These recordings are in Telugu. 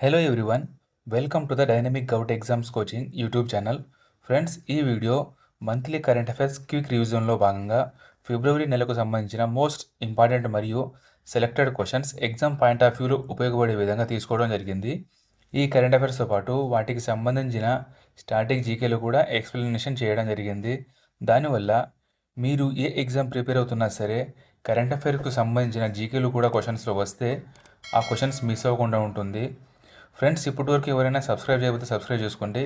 Hello everyone welcome to the dynamic govt exams coaching YouTube channel friends ఈ video monthly current affairs quick రివిజన్లో భాగంగా ఫిబ్రవరి నెలకు సంబంధించిన మోస్ట్ ఇంపార్టెంట్ మరియు selected questions exam point of వ్యూలో ఉపయోగపడే విధంగా తీసుకోవడం జరిగింది. ఈ కరెంట్ అఫైర్స్తో పాటు వాటికి సంబంధించిన స్టాటిక్ జీకేలు కూడా ఎక్స్ప్లెనేషన్ చేయడం జరిగింది. దానివల్ల మీరు ఏ ఎగ్జామ్ ప్రిపేర్ అవుతున్నా సరే కరెంట్ అఫైర్కు సంబంధించిన జీకేలు కూడా క్వశ్చన్స్లో వస్తే ఆ క్వశ్చన్స్ మిస్ అవ్వకుండా ఉంటుంది. ఫ్రెండ్స్ ఇప్పటివరకు ఎవరైనా సబ్స్క్రైబ్ చేయకపోతే సబ్స్క్రైబ్ చేసుకోండి.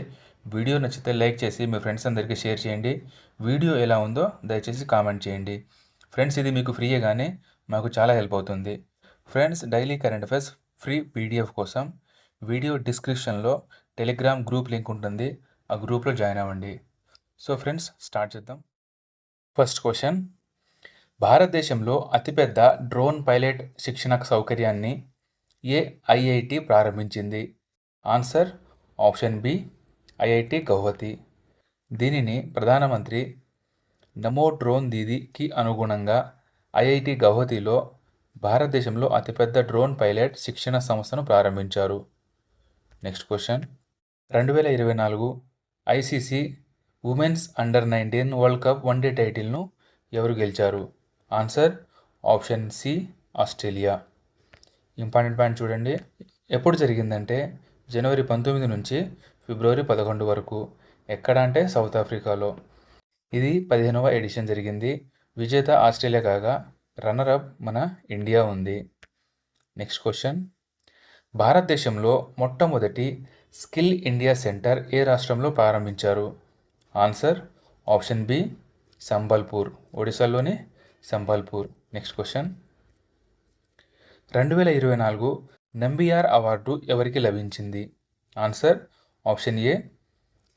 వీడియో నచ్చితే లైక్ చేసి మీ ఫ్రెండ్స్ అందరికీ షేర్ చేయండి. వీడియో ఎలా ఉందో దయచేసి కామెంట్ చేయండి. ఫ్రెండ్స్ ఇది మీకు ఫ్రీయే కానీ మాకు చాలా హెల్ప్ అవుతుంది. Friends daily current affairs free PDF కోసం వీడియో డిస్క్రిప్షన్లో టెలిగ్రామ్ గ్రూప్ లింక్ ఉంటుంది. ఆ గ్రూప్లో జాయిన్ అవ్వండి. సో ఫ్రెండ్స్ స్టార్ట్ చేద్దాం. First question. భారతదేశంలో అతిపెద్ద డ్రోన్ పైలట్ శిక్షణ సౌకర్యాన్ని ఏ ఐఐటి ప్రారంభించింది? Answer option B IIT Guwahati. దీనిని ప్రధానమంత్రి నమో డ్రోన్ దీదీకి అనుగుణంగా ఐఐటి గౌహతిలో భారతదేశంలో అతిపెద్ద డ్రోన్ పైలట్ శిక్షణ సంస్థను ప్రారంభించారు. Next question. రెండు వేల ఇరవై నాలుగు ICC women's under nineteen world cup one day టైటిల్ను ఎవరు గెలిచారు? Answer option C Australia. Important point చూడండి. ఎప్పుడు జరిగిందంటే జనవరి పంతొమ్మిది నుంచి ఫిబ్రవరి పదకొండు వరకు. ఎక్కడ అంటే సౌత్ ఆఫ్రికాలో. ఇది పదిహేనవ ఎడిషన్ జరిగింది. విజేత ఆస్ట్రేలియా కాగా రన్నరప్ మన ఇండియా ఉంది. Next question. భారతదేశంలో మొట్టమొదటి స్కిల్ ఇండియా సెంటర్ ఏ రాష్ట్రంలో ప్రారంభించారు? Answer option B Sambalpur. ఒడిశాలోని సంబల్పూర్. Next question. రెండు వేల ఇరవై నాలుగు నంబియార్ అవార్డు ఎవరికి లభించింది? Answer option A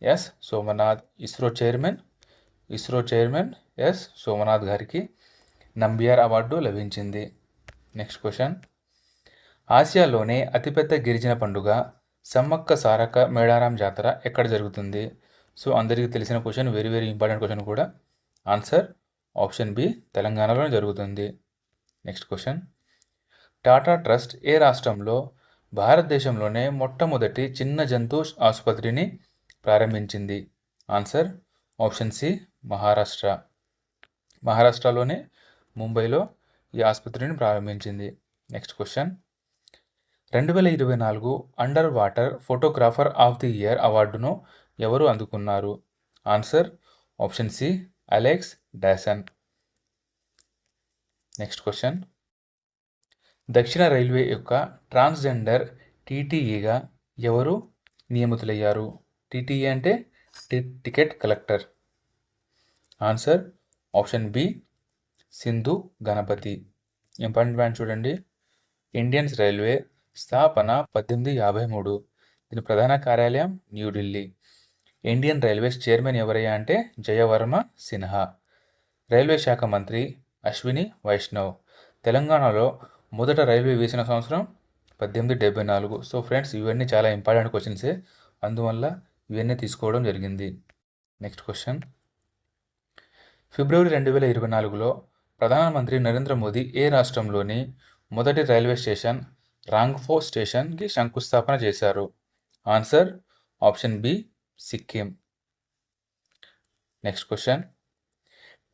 S Somanath. ISRO chairman ISRO chairman S Somanath గారికి నంబియార్ అవార్డు లభించింది. Next question. ఆసియాలోనే అతిపెద్ద గిరిజన పండుగ సమ్మక్క సారక్క మేడారం జాతర ఎక్కడ జరుగుతుంది? సో అందరికీ తెలిసిన question very very important question కూడా. ఆన్సర్ ఆప్షన్ బి తెలంగాణలో జరుగుతుంది. Next question. టాటా ట్రస్ట్ ఏ రాష్ట్రంలో భారతదేశంలోనే మొట్టమొదటి చిన్న జంతు ఆసుపత్రిని ప్రారంభించింది? Answer option C Maharashtra. మహారాష్ట్రలోనే ముంబైలో ఈ ఆసుపత్రిని ప్రారంభించింది. Next question. రెండు వేల ఇరవై నాలుగు under water photographer of the year అవార్డును ఎవరు అందుకున్నారు? Answer option C Alex Dawson. Next question. దక్షిణ రైల్వే యొక్క ట్రాన్స్జెండర్ టీటీఈగా ఎవరు నియమితులయ్యారు? టీటీఈ అంటే ticket collector. Answer option B Sindhu Ganapathi. Important point చూడండి. ఇండియన్స్ రైల్వే స్థాపన పద్దెనిమిది యాభై మూడు. దీని ప్రధాన కార్యాలయం న్యూఢిల్లీ ఇండియన్ రైల్వేస్ చైర్మన్ ఎవరయ్యా అంటే జయవర్మ సిన్హా. రైల్వే శాఖ మంత్రి అశ్విని వైష్ణవ్. తెలంగాణలో మొదట రైల్వే వేసిన సంవత్సరం పద్దెనిమిది డెబ్బై నాలుగు. సో ఫ్రెండ్స్ ఇవన్నీ చాలా ఇంపార్టెంట్ క్వశ్చన్సే అందువల్ల ఇవన్నీ తీసుకోవడం జరిగింది. నెక్స్ట్ క్వశ్చన్ ఫిబ్రవరి రెండు వేల ఇరవై నాలుగులో ప్రధానమంత్రి నరేంద్ర మోదీ ఏ రాష్ట్రంలోని మొదటి రైల్వే స్టేషన్ రాంగ్ఫో స్టేషన్కి శంకుస్థాపన చేశారు? Answer option B Sikkim next question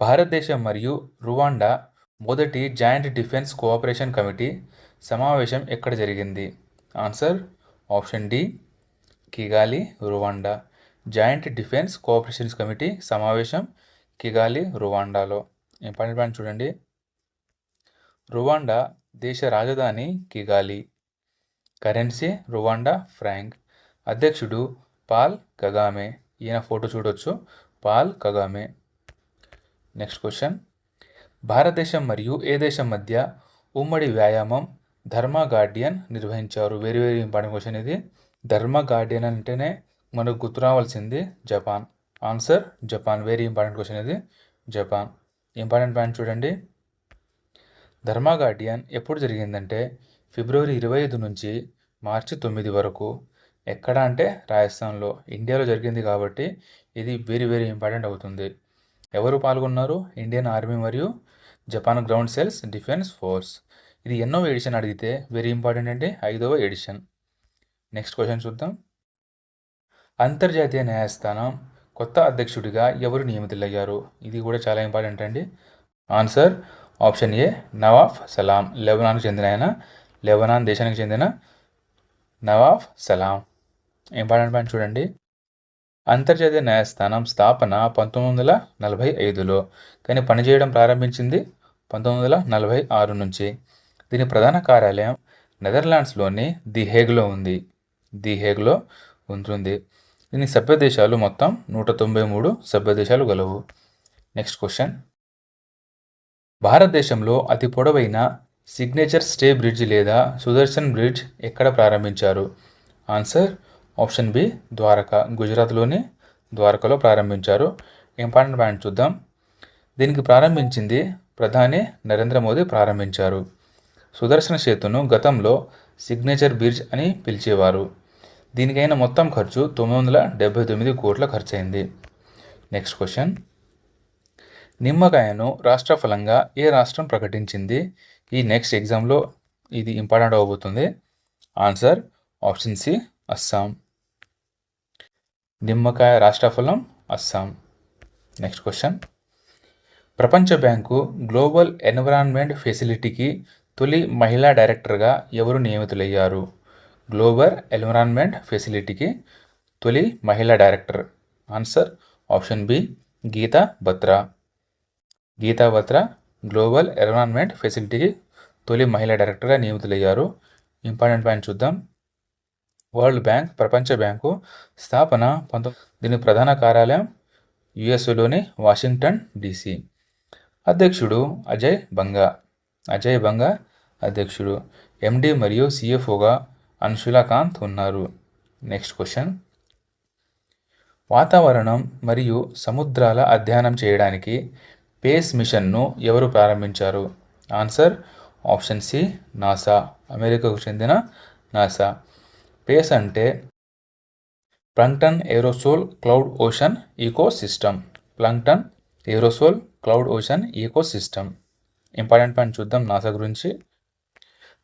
భారతదేశం మరియు రువాండా మొదటి జాయింట్ డిఫెన్స్ కోఆపరేషన్ కమిటీ సమావేశం ఎక్కడ జరిగింది? Answer option D Kigali Rwanda. Joint defence cooperations committee సమావేశం కిగాలి రువాండాలో. ఇంపార్టెంట్ పాయింట్ చూడండి. రువాండా దేశ రాజధాని కిగాలి. Currency Rwanda franc. అధ్యక్షుడు పాల్ కగామే. ఈయన ఫోటో చూడొచ్చు. Paul Kagame. Next question. భారతదేశం మరియు ఏ దేశం మధ్య ఉమ్మడి వ్యాయామం ధర్మ గార్డియన్ నిర్వహించారు. వెరీ వెరీ ఇంపార్టెంట్ క్వశ్చన్ ఇది? ధర్మ గార్డియన్ అంటేనే మనకు గుర్తు రావాల్సింది Japan. Answer Japan. Very important question ఇది? జపాన్. ఇంపార్టెంట్ పాయింట్ చూడండి. ధర్మ గార్డియన్ ఎప్పుడు జరిగిందంటే ఫిబ్రవరి ఇరవై ఐదు నుంచి మార్చి తొమ్మిది వరకు. ఎక్కడ అంటే రాజస్థాన్లో. ఇండియాలో జరిగింది కాబట్టి ఇది వెరీ వెరీ ఇంపార్టెంట్ అవుతుంది. ఎవరు పాల్గొన్నారు? ఇండియన్ ఆర్మీ మరియు Japan ground self defence force. ఇది ఎన్నో ఎడిషన్ అడిగితే వెరీ ఇంపార్టెంట్ అంటే ఐదవ ఎడిషన్. నెక్స్ట్ క్వశ్చన్ చూద్దాం. అంతర్జాతీయ న్యాయస్థానం కొత్త అధ్యక్షుడిగా ఎవరు నియమితులయ్యారు? ఇది కూడా చాలా ఇంపార్టెంట్ అండి. Answer option A Nawaf Salam లెబనాన్కు చెందిన ఆయన లెబనాన్ దేశానికి చెందిన నవాఫ్ సలాం. ఇంపార్టెంట్ పాయింట్ చూడండి. అంతర్జాతీయ న్యాయస్థానం స్థాపన పంతొమ్మిది వందల నలభై ఐదులో. కానీ పనిచేయడం ప్రారంభించింది పంతొమ్మిది వందల నలభై ఆరు నుంచి. దీని ప్రధాన కార్యాలయం నెదర్లాండ్స్లోని ది హేగ్లో ఉంది. ది హేగ్లో ఉంటుంది. దీని సభ్య దేశాలు మొత్తం నూట తొంభై మూడు సభ్య దేశాలు గలవు. Next question. భారతదేశంలో అతి పొడవైన సిగ్నేచర్ స్టే బ్రిడ్జ్ లేదా సుదర్శన్ బ్రిడ్జ్ ఎక్కడ ప్రారంభించారు? ఆన్సర్ ఆప్షన్ బి ద్వారకా గుజరాత్లోని ద్వారకలో ప్రారంభించారు. ఇంపార్టెంట్ పాయింట్ చూద్దాం. దీనికి ప్రారంభించింది ప్రధాని నరేంద్ర మోదీ ప్రారంభించారు. సుదర్శన సేతును గతంలో సిగ్నేచర్ బ్రిడ్జ్ అని పిలిచేవారు. దీనికైన మొత్తం ఖర్చు తొమ్మిది వందల డెబ్బై తొమ్మిది కోట్ల ఖర్చయింది. Next question. నిమ్మకాయను రాష్ట్ర ఫలంగా ఏ రాష్ట్రం ప్రకటించింది? ఈ నెక్స్ట్ ఎగ్జామ్లో ఇది ఇంపార్టెంట్ అవబోతుంది. Answer option C Assam. నిమ్మకాయ రాష్ట్రఫలం అస్సాం. నెక్స్ట్ క్వశ్చన్ ప్రపంచ బ్యాంకు గ్లోబల్ ఎన్విరాన్మెంట్ ఫెసిలిటీకి తొలి మహిళా డైరెక్టర్గా ఎవరు నియమితులయ్యారు? గ్లోబల్ ఎన్విరాన్మెంట్ ఫెసిలిటీకి తొలి మహిళా director. Answer option B Gita Batra. Gita Batra global environment ఫెసిలిటీకి తొలి మహిళా డైరెక్టర్గా నియమితులయ్యారు. ఇంపార్టెంట్ పాయింట్ చూద్దాం. వరల్డ్ బ్యాంక్ ప్రపంచ బ్యాంకు స్థాపన పంతొమ్మిది దీని ప్రధాన కార్యాలయం యుఎస్లోని వాషింగ్టన్ డీసీ. అధ్యక్షుడు అజయ్ బంగా. అజయ్ బంగా అధ్యక్షుడు. ఎండి మరియు సిఎఫ్ఓగా అన్షులాకాంత్ ఉన్నారు. Next question. వాతావరణం మరియు సముద్రాల అధ్యయనం చేయడానికి పేస్ మిషన్ను ఎవరు ప్రారంభించారు? Answer option C NASA. అమెరికాకు చెందిన నాసా. స్పేస్ అంటే plankton aerosol cloud ocean ecosystem plankton aerosol cloud ocean ecosystem important point చూద్దాం నాసా గురించి.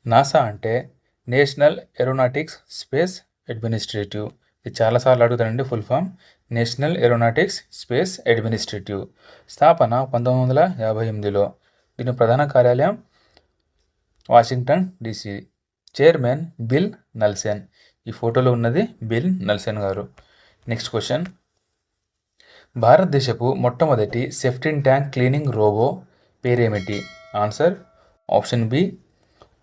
నాసా అంటే నేషనల్ ఏరోనాటిక్స్ స్పేస్ అడ్మినిస్ట్రేటివ్. ఇది చాలాసార్లు అడుగుతానండి full form. National aeronautics space administrative. స్థాపన పంతొమ్మిది వందల యాభై ఎనిమిదిలో. దీని ప్రధాన కార్యాలయం Washington DC chairman Bill Nelson. ఈ ఫోటోలో ఉన్నది బిల్ నల్సెన్ గారు. Next question. భారతదేశపు మొట్టమొదటి సెఫ్టిన్ ట్యాంక్ క్లీనింగ్ రోబో పేరేమిటి? Answer option B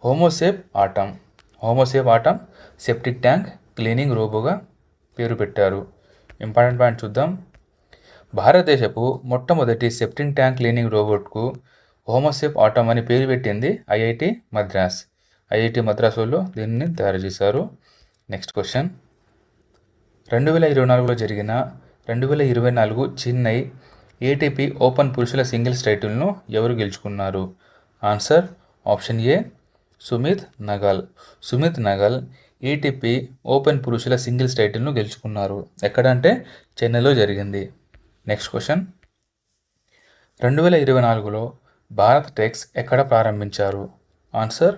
Homosep Atom Homosep Atom septic tank cleaning రోబోగా పేరు పెట్టారు. ఇంపార్టెంట్ పాయింట్ చూద్దాం. భారతదేశపు మొట్టమొదటి సెప్టింగ్ ట్యాంక్ క్లీనింగ్ రోబోట్కు హోమోసేప్ ఆటం అని పేరు పెట్టింది ఐఐటి మద్రాస్. ఐఐటి మద్రాస్ వాళ్ళు దీన్ని తయారు చేశారు. నెక్స్ట్ క్వశ్చన్ రెండు వేల ఇరవై నాలుగులో జరిగిన రెండు వేల ఇరవై నాలుగు చెన్నై ఏటీపీ ఓపెన్ పురుషుల సింగిల్స్ టైటిల్ను ఎవరు గెలుచుకున్నారు? Answer option A Sumit Nagal Sumit Nagal ATP open పురుషుల సింగిల్స్ టైటిల్ను గెలుచుకున్నారు. ఎక్కడంటే చెన్నైలో జరిగింది. నెక్స్ట్ క్వశ్చన్ రెండు వేల ఇరవై నాలుగులో భారత్ టెక్స్ ఎక్కడ ప్రారంభించారు? Answer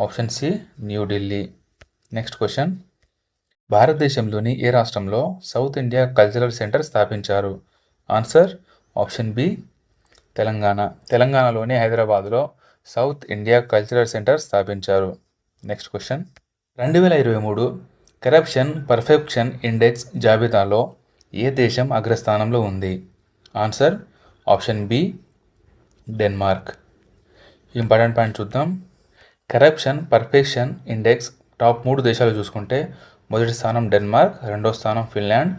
option C New Delhi next question భారతదేశంలోని ఏ రాష్ట్రంలో సౌత్ ఇండియా కల్చరల్ సెంటర్ స్థాపించారు? Answer option B Telangana. తెలంగాణలోని హైదరాబాద్లో సౌత్ ఇండియా కల్చరల్ సెంటర్ స్థాపించారు. నెక్స్ట్ క్వశ్చన్ రెండు వేల ఇరవై మూడు కరప్షన్ పర్ఫెక్షన్ ఇండెక్స్ జాబితాలో ఏ దేశం అగ్రస్థానంలో ఉంది? Answer option B Denmark important point చూద్దాం. కరప్షన్ పర్ఫెక్షన్ ఇండెక్స్ టాప్ మూడు దేశాలు చూసుకుంటే మొదటి స్థానం డెన్మార్క్ రెండో స్థానం ఫిన్లాండ్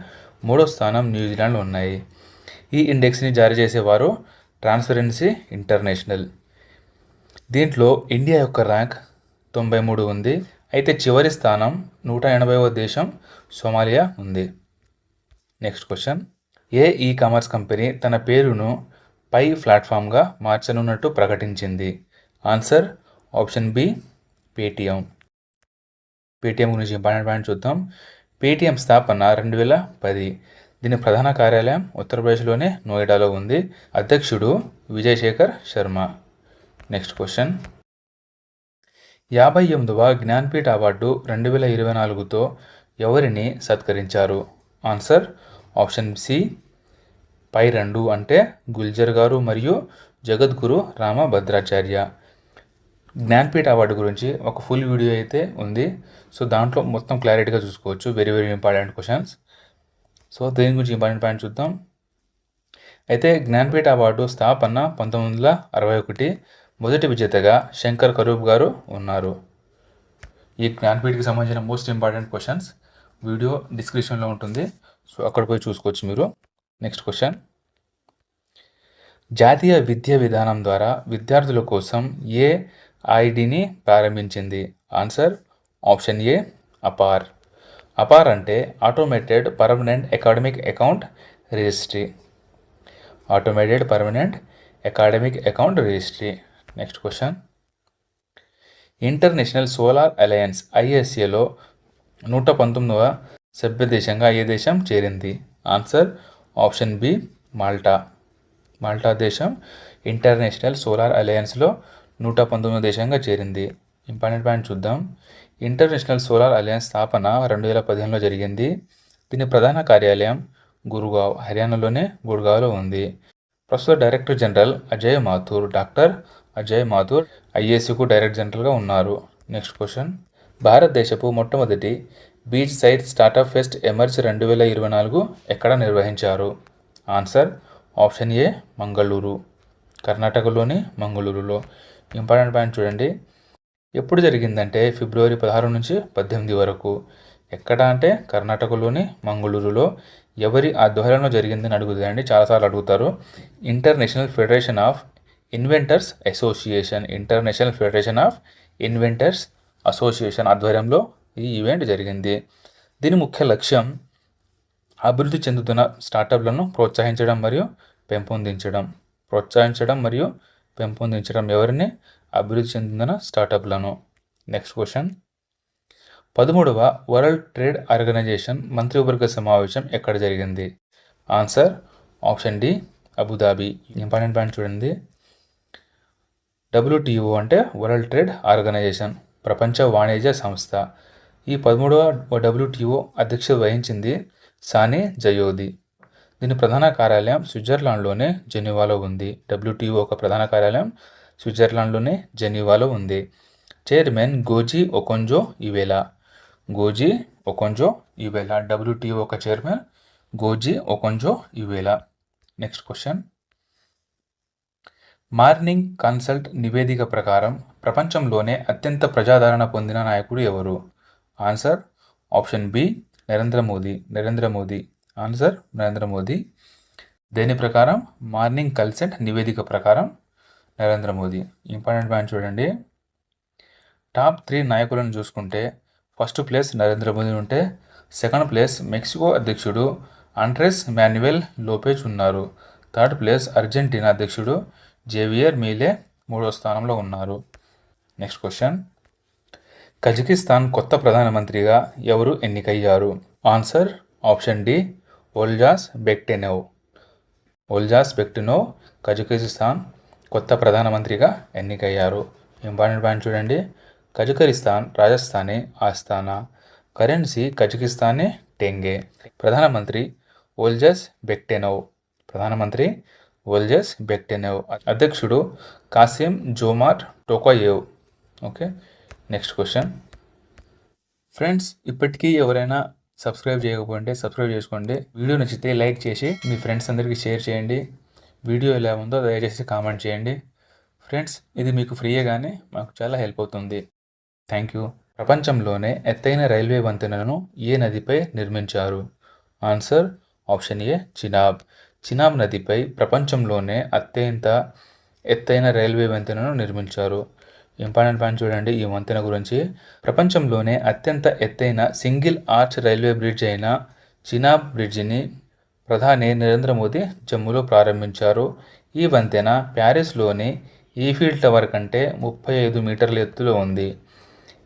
మూడో స్థానం న్యూజిలాండ్ ఉన్నాయి. ఈ ఇండెక్స్ని జారీ చేసేవారు ట్రాన్స్పరెన్సీ ఇంటర్నేషనల్ దీంట్లో ఇండియా యొక్క ర్యాంక్ తొంభై మూడు ఉంది. అయితే చివరి స్థానం నూట ఎనభైవ దేశం సోమాలియా ఉంది. నెక్స్ట్ క్వశ్చన్ ఏ ఈ కామర్స్ కంపెనీ తన పేరును పై ప్లాట్ఫామ్గా మార్చనున్నట్టు ప్రకటించింది? Answer option B Paytm Paytm గురించి ఇంపార్టెంట్ పాయింట్ చూద్దాం. పేటిఎం స్థాపన రెండు వేల పది. దీని ప్రధాన కార్యాలయం ఉత్తరప్రదేశ్లోని నోయిడాలో ఉంది. అధ్యక్షుడు విజయశేఖర్ శర్మ. Next question. యాభై ఎనిమిదవ జ్ఞాన్పీఠ అవార్డు రెండు వేల ఇరవై నాలుగుతో ఎవరిని సత్కరించారు? ఆన్సర్ ఆప్షన్ సి పై రెండు అంటే గుల్జర్ గారు మరియు జగద్గురు రామభద్రాచార్య. జ్ఞాన్పీఠ అవార్డు గురించి ఒక ఫుల్ వీడియో అయితే ఉంది. సో దాంట్లో మొత్తం క్లారిటీగా చూసుకోవచ్చు. Very very important questions so దేని గురించి ఇంపార్టెంట్ పాయింట్ చూద్దాం. అయితే జ్ఞాన్పీఠ అవార్డు స్థాపన పంతొమ్మిది వందల అరవై ఒకటి మొదటి విజేతగా శంకర్ కరూప్ గారు ఉన్నారు. ఈ జ్ఞాన్పీఠకి సంబంధించిన మోస్ట్ ఇంపార్టెంట్ క్వశ్చన్స్ వీడియో డిస్క్రిప్షన్లో ఉంటుంది. సో అక్కడ పోయి చూసుకోవచ్చు మీరు. నెక్స్ట్ క్వశ్చన్ జాతీయ విద్యా విధానం ద్వారా విద్యార్థుల కోసం ఏ ఐడిని ప్రారంభించింది. Answer option A APAAR. APAAR అంటే automated permanent academic account registry. Automated permanent academic account registry. Next question. International solar alliance ఐఎస్ఏలో నూట పంతొమ్మిదవ సభ్య దేశంగా ఏ దేశం చేరింది? Answer option B Malta. Malta దేశం ఇంటర్నేషనల్ సోలార్ అలయన్స్లో నూట పంతొమ్మిది దేశంగా చేరింది. ఇంపార్టెంట్ పాయింట్ చూద్దాం. ఇంటర్నేషనల్ సోలార్ అలయన్స్ స్థాపన రెండు వేల పదిహేనులో జరిగింది. దీని ప్రధాన కార్యాలయం గురుగావ్ హర్యానాలోనే గురుగావ్లో ఉంది. ప్రస్తుత director general Ajay Mathur doctor Ajay Mathur ఐఏసీకు director జనరల్గా ఉన్నారు. Next question. భారతదేశపు మొట్టమొదటి beach side startup fest Emerge రెండు వేల ఇరవై నాలుగు ఎక్కడ నిర్వహించారు? Answer option A Mangaluru. కర్ణాటకలోని మంగళూరులో. ఇంపార్టెంట్ పాయింట్ చూడండి. ఎప్పుడు జరిగిందంటే ఫిబ్రవరి పదహారు నుంచి పద్దెనిమిది వరకు. ఎక్కడ అంటే కర్ణాటకలోని మంగళూరులో. ఎవరి ఆధ్వర్యంలో జరిగిందని అడుగుతుందండి చాలాసార్లు అడుగుతారు. International federation of inventors association. International federation of inventors association ఆధ్వర్యంలో ఈ ఈవెంట్ జరిగింది. దీని ముఖ్య లక్ష్యం అభివృద్ధి చెందుతున్న స్టార్టప్లను ప్రోత్సహించడం మరియు పెంపొందించడం. ప్రోత్సహించడం మరియు పెంపొందించడం ఎవరిని? అభివృద్ధి చెందిన స్టార్టప్లను. Next question. పదమూడవ వరల్డ్ ట్రేడ్ ఆర్గనైజేషన్ మంత్రివర్గ సమావేశం ఎక్కడ జరిగింది? Answer option D Abu Dhabi. Important point చూడండి. డబ్ల్యూటీఓ అంటే వరల్డ్ ట్రేడ్ ఆర్గనైజేషన్ ప్రపంచ వాణిజ్య సంస్థ. ఈ పదమూడవ డబ్ల్యూటీఓ అధ్యక్షత వహించింది సానే జయోది దీని ప్రధాన కార్యాలయం స్విట్జర్లాండ్లోనే జెనీవాలో ఉంది. డబ్ల్యూటీఓ ఒక ప్రధాన కార్యాలయం స్విట్జర్లాండ్లోనే జెనీవాలో ఉంది. Chairman Ngozi Okonjo Iweala Ngozi Okonjo Iweala WTO ఒక chairman Ngozi Okonjo Iweala next question. Morning consult నివేదిక ప్రకారం ప్రపంచంలోనే అత్యంత ప్రజాదరణ పొందిన నాయకుడు ఎవరు? Answer option B Narendra Modi. Narendra Modi. Answer Narendra Modi. దేని ప్రకారం? మార్నింగ్ కల్సెంట్ నివేదిక ప్రకారం నరేంద్ర మోదీ. ఇంపార్టెంట్ పాయింట్ చూడండి. టాప్ త్రీ నాయకులను చూసుకుంటే ఫస్ట్ ప్లేస్ నరేంద్ర మోదీ ఉంటే సెకండ్ ప్లేస్ మెక్సికో అధ్యక్షుడు ఆండ్రెస్ మాన్యువెల్ లోపేజ్ ఉన్నారు. థర్డ్ ప్లేస్ అర్జెంటీనా అధ్యక్షుడు జేవియర్ మీలే మూడో స్థానంలో ఉన్నారు. Next question. కజకిస్తాన్ కొత్త ప్రధానమంత్రిగా ఎవరు ఎన్నికయ్యారు? Answer option D Olzhas Bektenov. Olzhas Bektenov Kazakhstan కొత్త ప్రధానమంత్రిగా ఎన్నికయ్యారు. ఇంపార్టెంట్ పాయింట్ చూడండి. కజకరిస్తాన్ రాజస్థానీ ఆస్థానా. కరెన్సీ కజకిస్తానే టెంగే. ప్రధానమంత్రి ఓల్జస్ బెక్టెనోవ్. ప్రధానమంత్రి ఓల్జస్ బెక్టెనోవ్. అధ్యక్షుడు Kassym Jomart Tokayev. Okay next question. Friends ఇప్పటికీ ఎవరైనా సబ్స్క్రైబ్ చేయకపోయింటే సబ్స్క్రైబ్ చేసుకోండి. వీడియో నచ్చితే లైక్ చేసి మీ ఫ్రెండ్స్ అందరికీ షేర్ చేయండి. వీడియో ఎలా ఉందో దయచేసి కామెంట్ చేయండి. ఫ్రెండ్స్ ఇది మీకు ఫ్రీగానే మాకు చాలా హెల్ప్ అవుతుంది. Thank you. ప్రపంచంలోనే ఎత్తైన రైల్వే వంతెనను ఏ నదిపై నిర్మించారు? Answer option A Chenab. Chenab నదిపై ప్రపంచంలోనే అత్యంత ఎత్తైన రైల్వే వంతెనను నిర్మించారు. ఇంపార్టెంట్ పాయింట్ చూడండి ఈ వంతెన గురించి. ప్రపంచంలోనే అత్యంత ఎత్తైన సింగిల్ ఆర్చ్ రైల్వే బ్రిడ్జ్ అయిన చినాబ్ బ్రిడ్జిని ప్రధాని నరేంద్ర మోదీ జమ్మూలో ప్రారంభించారు. ఈ వంతెన ప్యారిస్లోని ఈఫీల్ టవర్ కంటే ముప్పై ఐదు మీటర్ల ఎత్తులో ఉంది.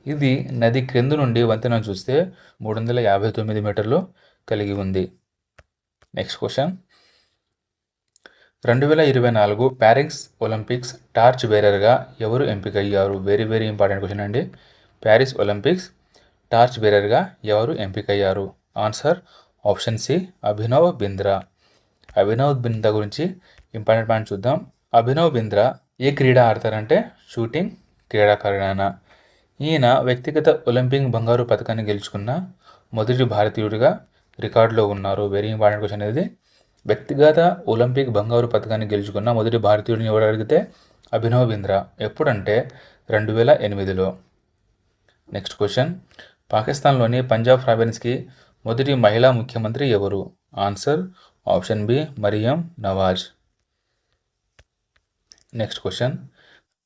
ఇది నది క్రింద నుండి వంతెన చూస్తే మూడు వందల యాభై తొమ్మిది మీటర్లు కలిగి ఉంది. Next question. రెండు వేల ఇరవై నాలుగు ప్యారిస్ ఒలింపిక్స్ టార్చ్ బేరర్గా ఎవరు ఎంపికయ్యారు? వెరీ వెరీ ఇంపార్టెంట్ క్వశ్చన్ అండి. ప్యారిస్ ఒలింపిక్స్ టార్చ్ బేరర్గా ఎవరు ఎంపికయ్యారు? Answer option C Abhinav Bindra. Abhinav Bindra గురించి ఇంపార్టెంట్ పాయింట్ చూద్దాం. అభినవ్ బింద్రా ఏ క్రీడ ఆడతారంటే షూటింగ్ క్రీడాకారుడైన ఈయన వ్యక్తిగత ఒలింపిక్ బంగారు పథకాన్ని గెలుచుకున్న మొదటి భారతీయుడిగా రికార్డులో ఉన్నారు. వెరీ ఇంపార్టెంట్ క్వశ్చన్ ఇది. వ్యక్తిగత ఒలింపిక్ బంగారు పథకాన్ని గెలుచుకున్న మొదటి భారతీయుడిని ఎవరు అడిగితే అభినవ్ బింద్రా. ఎప్పుడంటే రెండు వేల ఎనిమిదిలో. Next question. పాకిస్తాన్లోని పంజాబ్ ప్రావిన్స్కి మొదటి మహిళా ముఖ్యమంత్రి ఎవరు? Answer option B Maryam Nawaz. Next question.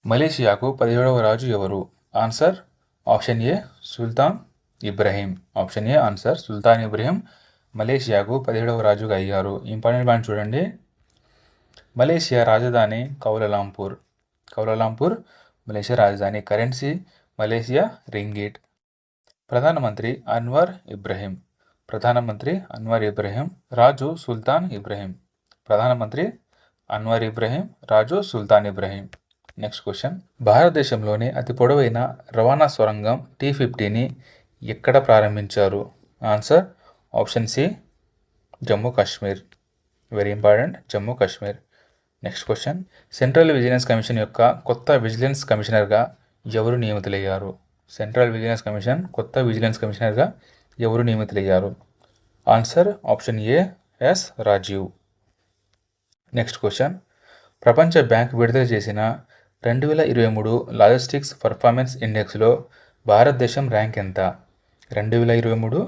మలేషియాకు పదిహేడవ రాజు ఎవరు? Answer option A Sultan Ibrahim. Option A answer Sultan Ibrahim. మలేషియాకు పదిహేడవ రాజుగా అయ్యారు. ఇంపార్టెంట్ పాయింట్ చూడండి. మలేషియా రాజధాని Kuala Lumpur. Kuala Lumpur Malaysia రాజధాని. Currency Malaysia ringgit. ప్రధానమంత్రి అన్వర్ ఇబ్రహీం. ప్రధానమంత్రి అన్వర్ ఇబ్రహీం రాజు సుల్తాన్ ఇబ్రహీం. ప్రధానమంత్రి అన్వర్ ఇబ్రహీం రాజు సుల్తాన్ ఇబ్రహీం. Next question. భారతదేశంలోని అతి పొడవైన రవాణా సొరంగం టీ ఫిఫ్టీని ఎక్కడ ప్రారంభించారు? Answer option C Jammu Kashmir very important Jammu Kashmir next question central vigilance commission యొక్క కొత్త విజిలెన్స్ కమిషనర్గా ఎవరు నియమితులయ్యారు? సెంట్రల్ విజిలెన్స్ కమిషన్ కొత్త విజిలెన్స్ కమిషనర్గా ఎవరు నియమితులయ్యారు? Answer option A S Rajeev next question ప్రపంచ బ్యాంక్ విడుదల చేసిన రెండు వేల ఇరవై మూడు లాజిస్టిక్స్ పర్ఫార్మెన్స్ ఇండెక్స్లో భారతదేశం ర్యాంక్ ఎంత? రెండు వేల ఇరవై మూడు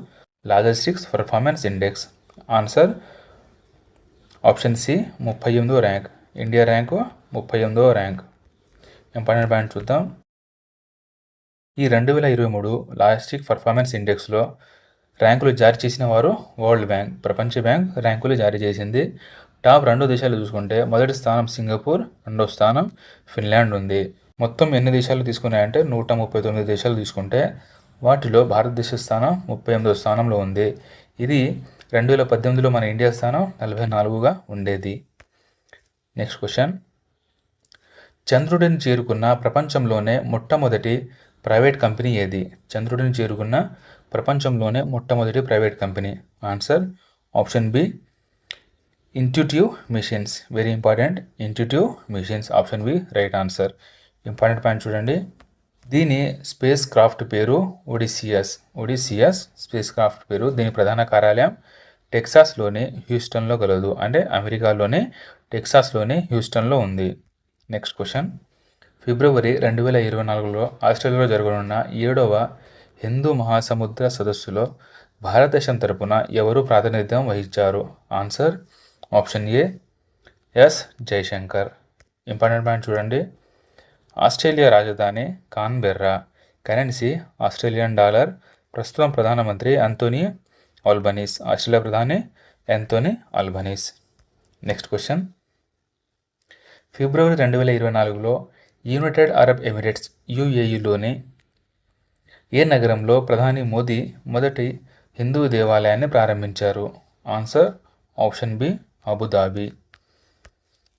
logistics performance index answer option C ముప్పై ఎనిమిదో ర్యాంక్ ఇండియా ర్యాంకు ముప్పై ఎనిమిదో ర్యాంక్ ఇంపార్టెంట్ పాయింట్ చూద్దాం. ఈ రెండు వేల ఇరవై మూడు లాజిస్టిక్ పర్ఫార్మెన్స్ ఇండెక్స్లో ర్యాంకులు జారీ చేసిన వారు వరల్డ్ బ్యాంక్ ప్రపంచ బ్యాంక్ ర్యాంకులు జారీ చేసింది. టాప్ రెండు దేశాలు చూసుకుంటే మొదటి స్థానం సింగపూర్ రెండో స్థానం ఫిన్లాండ్ ఉంది. మొత్తం ఎన్ని దేశాలు తీసుకున్నాయంటే నూట ముప్పై తొమ్మిది దేశాలు తీసుకుంటే వాటిలో భారతదేశ స్థానం ముప్పై ఎనిమిదో స్థానంలో ఉంది. ఇది రెండు వేల పద్దెనిమిదిలో మన ఇండియా స్థానం నలభై నాలుగుగా ఉండేది. నెక్స్ట్ క్వశ్చన్ చంద్రుడిని చేరుకున్న ప్రపంచంలోనే మొట్టమొదటి ప్రైవేట్ కంపెనీ ఏది? చంద్రుడిని చేరుకున్న ప్రపంచంలోనే మొట్టమొదటి private company. Answer option B Intuitive Machines very important Intuitive Machines option B right answer important point చూడండి. దీని స్పేస్ క్రాఫ్ట్ పేరు ఒడిసియస్. ఒడిసియస్ స్పేస్ క్రాఫ్ట్ పేరు దీని ప్రధాన కార్యాలయం టెక్సాస్లోని హ్యూస్టన్లో కలదు అంటే అమెరికాలోని టెక్సాస్లోని హ్యూస్టన్లో ఉంది. Next question. ఫిబ్రవరి రెండు వేల ఇరవై నాలుగులో ఆస్ట్రేలియాలో జరగనున్న ఏడవ హిందూ మహాసముద్ర సదస్సులో భారతదేశం తరపున ఎవరు ప్రాతినిధ్యం వహించారు? Answer option A S Jaishankar. Important point చూడండి. ఆస్ట్రేలియా రాజధాని కాన్బెర్రా. కరెన్సీ ఆస్ట్రేలియన్ డాలర్ ప్రస్తుతం ప్రధానమంత్రి అంతోనీ ఆల్బనీస్ ఆస్ట్రేలియా ప్రధాని ఎంతోనీ ఆల్బనీస్. Next question. ఫిబ్రవరి రెండు వేల ఇరవై నాలుగులో యునైటెడ్ అరబ్ ఎమిరేట్స్ యుఏఈలోని ఏ నగరంలో ప్రధాని మోదీ మొదటి హిందూ దేవాలయాన్ని ప్రారంభించారు? Answer option B Abu Dhabi.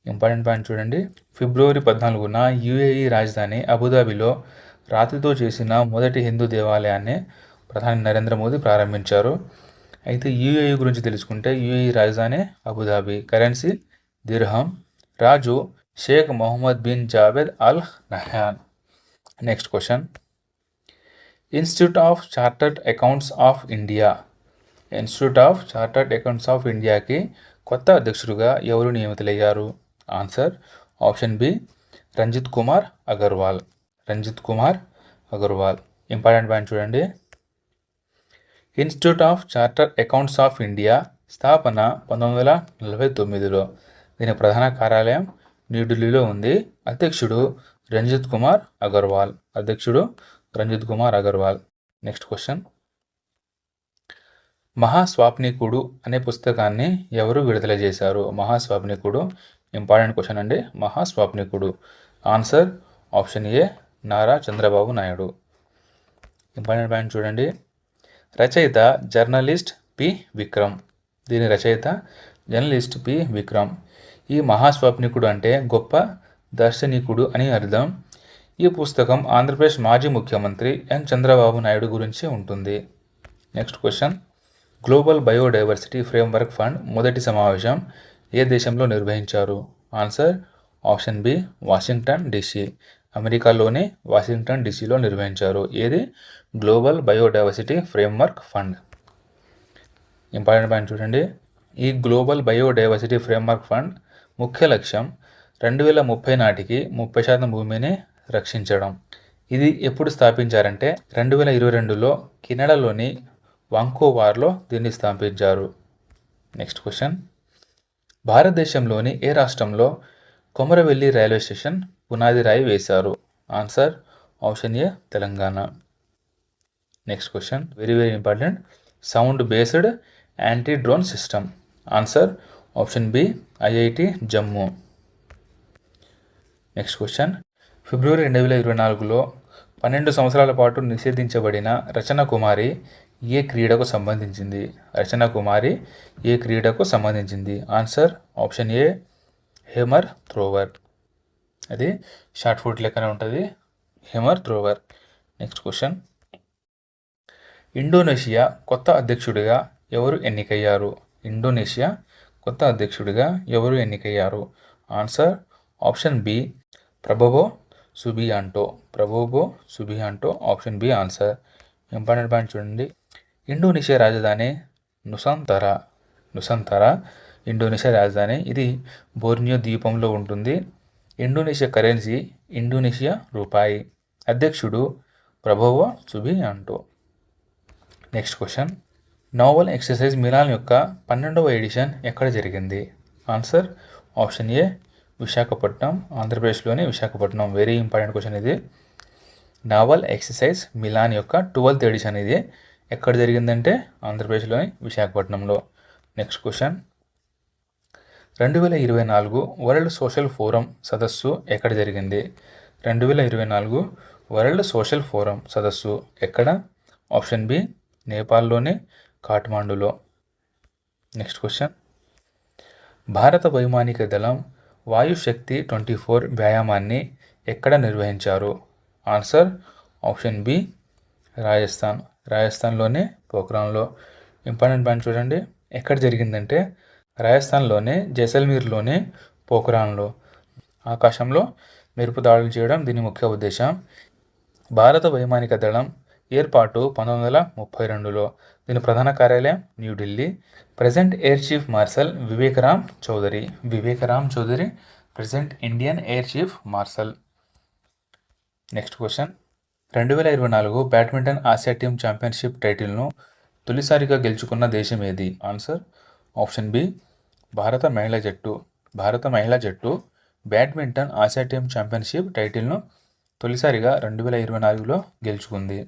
Important point చూడండి. ఫిబ్రవరి పద్నాలుగున యుఏఈ రాజధాని అబుదాబిలో రాతితో చేసిన మొదటి హిందూ దేవాలయాన్ని ప్రధాని నరేంద్ర మోదీ ప్రారంభించారు. అయితే యుఏఈ గురించి తెలుసుకుంటే యుఏఈ రాజధాని Abu Dhabi. Currency dirham Raju Sheikh Mohammed bin Zayed Al Nahyan next question. Institute of Chartered Accounts of India. Institute of Chartered Accounts of ఇండియాకి కొత్త అధ్యక్షుడిగా ఎవరు నియమితులయ్యారు? Answer option B Ranjit Kumar Agarwal. Ranjit Kumar Agarwal. Important point చూడండి. Institute of Charter Accounts of India స్థాపన పంతొమ్మిది వందల నలభై తొమ్మిదిలో. దీని ప్రధాన కార్యాలయం న్యూఢిల్లీలో ఉంది. అధ్యక్షుడు రంజిత్ కుమార్ అగర్వాల్. అధ్యక్షుడు రంజిత్ కుమార్ అగర్వాల్. Next question. మహాస్వాప్నికుడు అనే పుస్తకాన్ని ఎవరు విడుదల చేశారు? మహాస్వాప్నికుడు ఇంపార్టెంట్ క్వశ్చన్ అండి. Mahaswapnikudu. Answer option A Nara Chandrababu Naidu. Important point చూడండి. రచయిత జర్నలిస్ట్ పి. విక్రమ్. దీని రచయిత జర్నలిస్ట్ పి. విక్రమ్. ఈ మహాస్వాప్నికుడు అంటే గొప్ప దర్శనికుడు అని అర్థం. ఈ పుస్తకం ఆంధ్రప్రదేశ్ మాజీ ముఖ్యమంత్రి ఎన్. చంద్రబాబు నాయుడు గురించి ఉంటుంది. Next question. Global biodiversity framework fund మొదటి సమావేశం. ఏ దేశంలో నిర్వహించారు? Answer option B Washington DC. అమెరికాలోని వాషింగ్టన్ డిసిలో నిర్వహించారు. ఏది? Global biodiversity framework fund. Important point చూడండి. ఈ గ్లోబల్ బయోడైవర్సిటీ ఫ్రేమ్వర్క్ ఫండ్ ముఖ్య లక్ష్యం రెండు వేల ముప్పై నాటికి ముప్పై శాతం భూమిని రక్షించడం. ఇది ఎప్పుడు స్థాపించారంటే రెండు వేల ఇరవై రెండులో కెనడాలోని వాంకోవార్లో దీన్ని స్థాపించారు. Next question. భారతదేశంలోని ఏ రాష్ట్రంలో కొమరవెల్లి రైల్వే స్టేషన్ పునాది రాయి వేశారు? Answer option A Telangana. Next question very very important. Sound based anti drone system. Answer option B IIT Jammu. Next question ఫిబ్రవరి రెండు వేల ఇరవై నాలుగులో పన్నెండు సంవత్సరాల పాటు నిషేధించబడిన రచన కుమారి ఏ క్రీడకు సంబంధించింది? రచన కుమారి ఏ క్రీడకు సంబంధించింది? Answer option A hammer thrower అది షార్ట్ ఫుట్ లెక్కనే ఉంటుంది. Hammer thrower next question. Indonesia కొత్త అధ్యక్షుడిగా ఎవరు ఎన్నికయ్యారు? ఇండోనేషియా కొత్త అధ్యక్షుడిగా ఎవరు ఎన్నికయ్యారు? Answer option B Prabowo Subianto. Prabowo Subianto option B answer. Important point Indonesia. Indonesia రాజధాని నుసంతరా నుసంతరా ఇండోనేషియా రాజధాని. ఇది బోర్నియో ద్వీపంలో ఉంటుంది. ఇండోనేషియా కరెన్సీ ఇండోనేషియా రూపాయి. అధ్యక్షుడు Prabowo Subianto next question. Naval exercise Milan యొక్క పన్నెండవ ఎడిషన్ ఎక్కడ జరిగింది? ఆన్సర్ ఆప్షన్ ఏ విశాఖపట్నం ఆంధ్రప్రదేశ్లోని విశాఖపట్నం. వెరీ ఇంపార్టెంట్ క్వశ్చన్ ఇది. నావల్ ఎక్సర్సైజ్ మిలాన్ యొక్క ట్వెల్త్ ఎడిషన్ ఇది. ఎక్కడ జరిగిందంటే ఆంధ్రప్రదేశ్లోని విశాఖపట్నంలో. Next question. రెండు వేల ఇరవై నాలుగు వరల్డ్ సోషల్ ఫోరం సదస్సు ఎక్కడ జరిగింది? రెండు వేల ఇరవై నాలుగు వరల్డ్ సోషల్ ఫోరం సదస్సు ఎక్కడ? ఆప్షన్ బి నేపాల్లోని కాఠ్మాండులో. Next question. భారత వైమానిక దళం వాయుశక్తి ట్వంటీ ఫోర్ వ్యాయామాన్ని ఎక్కడ నిర్వహించారు? Answer option B Rajasthan. రాజస్థాన్లోనే పోఖ్రాన్లో ఇంపార్టెంట్ పాయింట్ చూడండి. ఎక్కడ జరిగిందంటే రాజస్థాన్లోనే జైసల్మీర్లోనే పోఖ్రాన్లో ఆకాశంలో మెరుపు దాడులు చేయడం దీని ముఖ్య ఉద్దేశం. భారత వైమానిక దళం ఏర్పాటు పంతొమ్మిది వందల ముప్పై రెండులో దీని ప్రధాన కార్యాలయం New Delhi present air chief marshal Vivek Ram Chaudhari. Vivek Ram Chaudhari present Indian air chief marshal. Next question. రెండు వేల ఇరవై నాలుగు బ్యాడ్మింటన్ ఆసియా టీమ్ ఛాంపియన్షిప్ టైటిల్ను తొలిసారిగా గెలుచుకున్న దేశం ఏది? ఆన్సర్ ఆప్షన్ బి భారత మహిళా జట్టు. భారత మహిళా జట్టు బ్యాడ్మింటన్ ఆసియా టీమ్ ఛాంపియన్షిప్ టైటిల్ను తొలిసారిగా రెండు వేల ఇరవై నాలుగులో గెలుచుకుంది.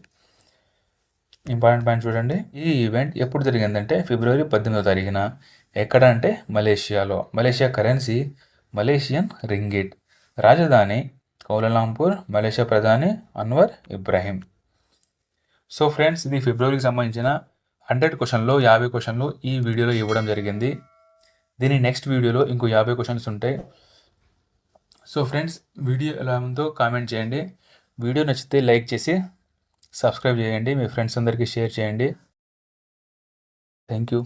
ఇంపార్టెంట్ పాయింట్ చూడండి. ఈ ఈవెంట్ ఎప్పుడు జరిగిందంటే ఫిబ్రవరి పద్దెనిమిదో తారీఖున. ఎక్కడ అంటే మలేషియాలో. Malaysia currency Malaysian ringgit. రాజధాని కౌలలాంపూర్ మలేషియా ప్రధాని అన్వర్ ఇబ్రాహీం. సో ఫ్రెండ్స్ ఇది ఫిబ్రవరికి సంబంధించిన హండ్రెడ్ క్వశ్చన్లో యాభై క్వశ్చన్లు ఈ వీడియోలో ఇవ్వడం జరిగింది. దీని నెక్స్ట్ వీడియోలో ఇంకో యాభై క్వశ్చన్స్ ఉంటాయి. సో ఫ్రెండ్స్ వీడియో ఎలా ఉందో కామెంట్ చేయండి. వీడియో నచ్చితే లైక్ చేసి సబ్స్క్రైబ్ చేయండి. మీ ఫ్రెండ్స్ అందరికీ షేర్ చేయండి. Thank you.